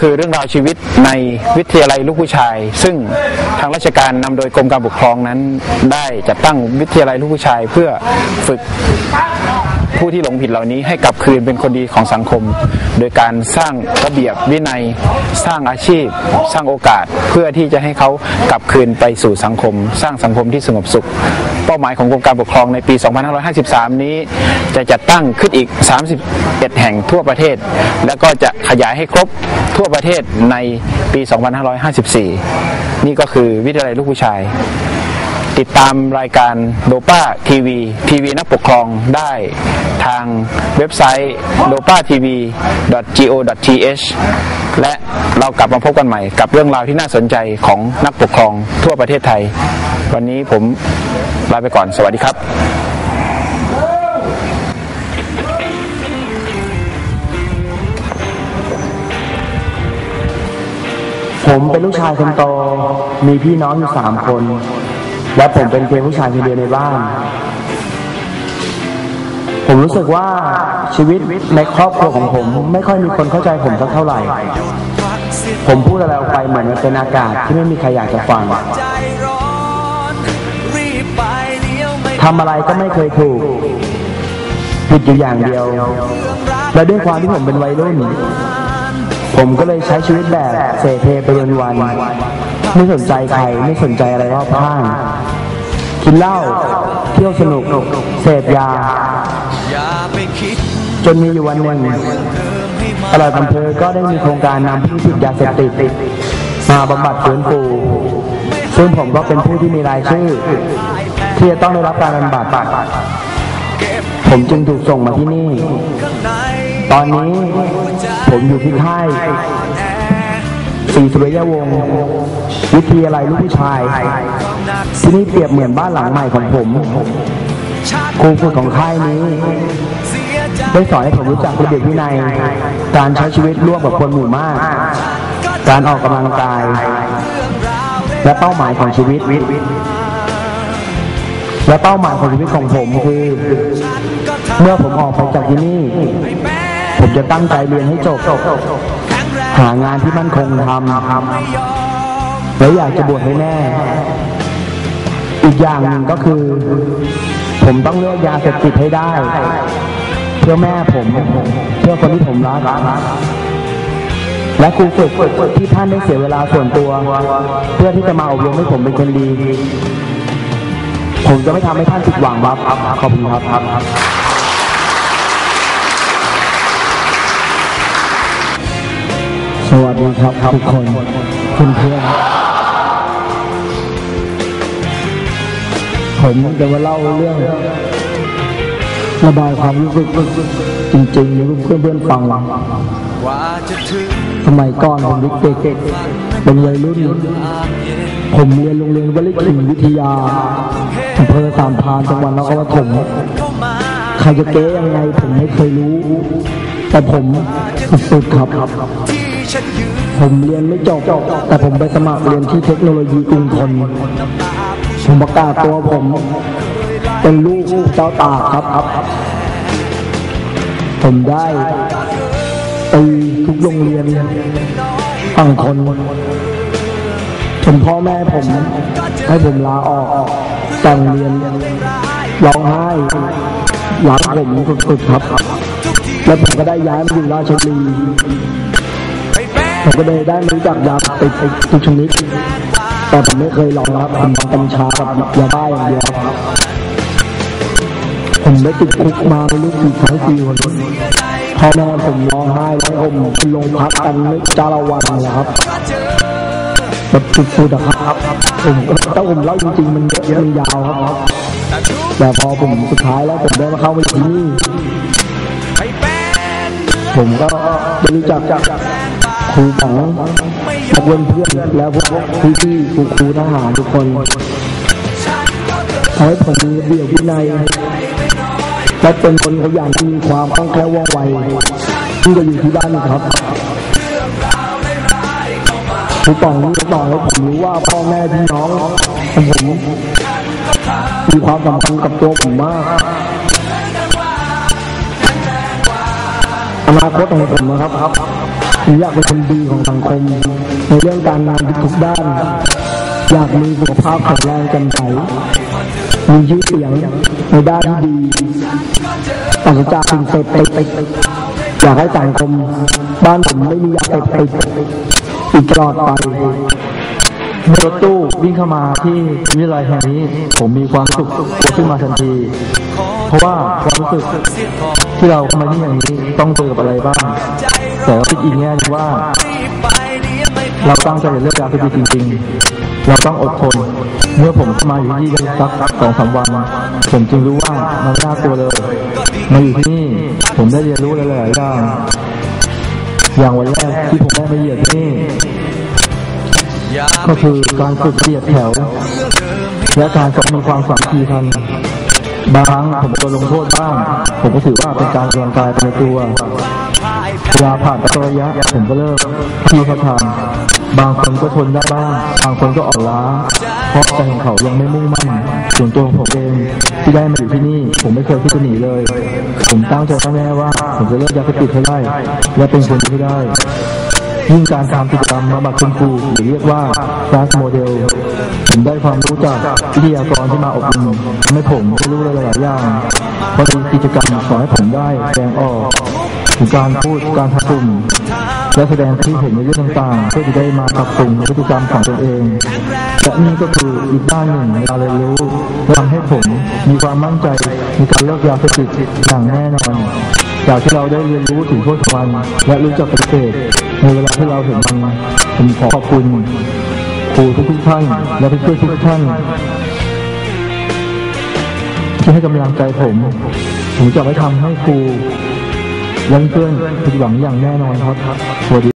คือเรื่องราวชีวิตในวิทยาลัยลูกผู้ชาย ซึ่งทางราชการนำโดยกรมการปกครองนั้น ได้จัดตั้งวิทยาลัยลูกผู้ชายเพื่อฝึก ผู้ที่หลงผิดเหล่านี้ให้กลับคืนเป็นคนดีของสังคม โดยการสร้างระเบียบวินัย สร้างอาชีพ สร้างโอกาสเพื่อที่จะให้เขากลับคืนไปสู่สังคม สร้างสังคมที่สงบสุข เป้าหมายของกรมการปกครองในปี 2553 นี้ จะจัดตั้งขึ้นอีก 31 แห่งทั่วประเทศ แล้วก็จะขยายให้ครบทั่วประเทศในปี 2554 นี่ก็คือวิทยาลัยลูกผู้ชาย ติดตามรายการโดป้าทีวีทีวีนักปกครองได้ทางเว็บไซต์ d o p a t v go th และเรากลับมาพบกันใหม่ กับเรื่องราวที่น่าสนใจของนักปกครองทั่วประเทศไทย วันนี้ผมลาไปก่อนสวัสดีครับผมเป็นลูกชายคนโต มีพี่น้องอยู่สามคน และผมเป็นเพียงผู้ชายคนเดียวในบ้าน ผมรู้สึกว่าชีวิตในครอบครัวของผม ไม่ค่อยมีคนเข้าใจผมสักเท่าไหร่ ผมพูดอะไรออกไปเหมือนมันเป็นอากาศที่ไม่มีใครอยากจะฟังทำอะไรก็ไม่เคยถูกผิดอยู่อย่างเดียว และด้วยความที่ผมเป็นวัยรุ่น ผมก็เลยใช้ชีวิตแบบเสเพไปวันวัน ไม่สนใจใครไม่สนใจอะไรรอบข้างกินเหล้าเที่ยวสนุกเสพยา จนมีอยู่วันหนึ่งตลาดอำเภอก็ได้มีโครงการนำผู้ติดยาเสพติดมาบำบัดฟื้นฟูซึ่งผมก็เป็นผู้ที่มีรายชื่อ ที่จะต้องได้รับการบำบัดผมจึงถูกส่งมาที่นี่ ตอนนี้ผมอยู่ที่ค่าย แอร์ศรีสุริยวงศ์วิทยาลัยลูกผู้ชาย ที่นี่เปรียบเหมือนบ้านหลังใหม่ของผมครูฝึกของค่ายนี้ ได้สอนให้ผมรู้จักระเบียบวินัย การใช้ชีวิตร่วมกับคนหมู่มาก การออกกำลังกาย และเป้าหมายของชีวิต และเป้าหมายของชีวิตของผมคือ เมื่อผมออกไปจากที่นี่ ผมจะตั้งใจเรียนให้จบ หางานที่มั่นคงทำแล้วอยากจะบวชให้แน่อีกอย่างหนึ่งก็คือ ผมต้องเลิกยาเสพติดให้ได้ เพื่อแม่ผม เพื่อคนที่ผมรักและครูฝึกที่ท่านได้เสียเวลาส่วนตัว เพื่อที่จะมาอบรมให้ผมเป็นคนดี ผมจะไม่ทำให้ท่านผิดหวังครับขอบคุณครับ สวัสดีครับทุกคนเพื่อนเพื่อนผมจะมาเล่าเรื่องระบายความรู้สึกจริงๆให้เพื่อนเพื่อนๆฟังสมัยก่อนผมเด็กๆเป็นวัยรุ่น ผมเรียนโรงเรียนวลิขิงวิทยาอำเภอสามพานจังหวัดนครปฐมเข้ามาใครจะเก๊ยังไงผมไม่เคยรู้ แต่ผมสุดครับ ผมเรียนไม่จบ แต่ผมไปสมัครเรียนที่เทคโนโลยีกรุงทนน้ำตาผู้ผมประกาศตัวผม เป็นลูกเจ้าตากครับ ผมได้ตีทุกโรงเรียนฝั่งทนจนพ่อแม่ผม ให้ผมลาออกแต่งเรียนร้องไห้รักผมสุดๆครับ แล้วผมก็ได้ย้ายมาอยู่ราชบุรี ผมก็เลยได้รู้จักยาติดทุกชนิด แต่ผมไม่เคยลองครับผมกัญชากับยาบ้าอย่างเดียวครับผมได้ติดคุกมาไม่รู้กี่ครั้งกี่หนพ่อแม่ผมร้องไห้แล้วผมลงพักกันไม่จ้าละวันเลยครับแบบสุดๆอะครับผมถ้าผมเล่าจริงๆมันเยอะมันยาวครับ แต่พอผมสุดท้ายแล้วผมได้มาเข้ามาที่นี่ผมก็ได้รู้จัก ครูของนักเรียนเพื่อนแล้วพวกพี่ๆครูครูทหารทุกคนทำให้ผมมีเบียบวินัยและเป็นคนขยันมีความคล่องแคล่วว่องไวที่จะอยู่ที่บ้านครับครูป่องนี่ต่อให้ผมรู้ว่าพ่อแม่พี่น้องของผมมีความสำคัญกับตัวผมมากอนาคตของผมนะครับผม อยากเป็นคนดีของสังคม ในเรื่องการงานทุกด้าน อยากมีสุขภาพแข็งแรงแจ่มใสมีชื่อเสียงในด้านที่ดีปราศจากสิ่งเสพติดอยากให้สังคม บ้านผมไม่มียาเสพติดอีกตลอดไปมีรถตู้วิ่งเข้ามาที่วิทยาลัยแห่งนี้ ผมมีความสุขขึ้นมาทันที เพราะว่าความรู้สึกที่เราเข้ามาที่แห่งนี้ต้องเจอกับอะไรบ้าง แต่ว่าคิดอีกแง่นึงว่า เราตั้งใจจะเลือกยาเสพติดจริง ๆ เราต้องอดทน เมื่อผมเข้ามาอยู่ที่นี่สักสองสามวัน ผมจึงรู้ว่ามันไม่น่ากลัวเลย มาอยู่ที่นี่ผมได้เรียนรู้หลายๆอย่างอย่างวันแรกที่ผมได้มาเหยียบที่นี่ก็คือการฝึกเรียดแถว และการสอนมีความสามัคคีกันบางครั้งผมโดนลงโทษบ้าง ผมก็ถือว่าเป็นการออกกำลังกายไปในตัว เวลาผ่านไประยะผมก็เริ่มที่เขาทำบางคนก็ทนได้บ้างบางคนก็อ่อนล้า เพราะใจของเขายังไม่มุ่งมั่นส่วนตัวของผมเองที่ได้มาอยู่ที่นี่ผมไม่เคยคิดจะหนีเลย ผมตั้งใจตั้งแน่ว่าผมจะเลิกยาเสพติดให้ได้และเป็นคนที่ได้ยิ่งการทำกิจกรรมบำบัดคุณครูหรือเรียกว่าคลาสโมเดลผมได้ความรู้จากวิทยากรที่มาอบรมทำให้ผมได้รู้หลายๆอย่างเพราะกิจกรรมสอนให้ผมได้แสดงออก การพูดการทำกลุ่มและแสดงที่เห็นในเรื่องต่างๆเพื่อจะได้มาปรับปรุงพฤติกรรมของตนเองและนี่ก็คืออีกด้านหนึ่งในการเรียนรู้ทำให้ผมมีความมั่นใจในการเลิกยาเสพติดอย่างแน่นอนจากที่เราได้เรียนรู้ถึงโทษของมันและรู้จักปฏิเสธในเวลาที่เราเห็นมันผมขอขอบคุณครูทุกท่าน และเพื่อนทุกท่านที่ให้กำลังใจผมผมจะไม่ทำให้ครู ยังเพื่อนผิดหวังอย่างแน่นอนครับสวัสดี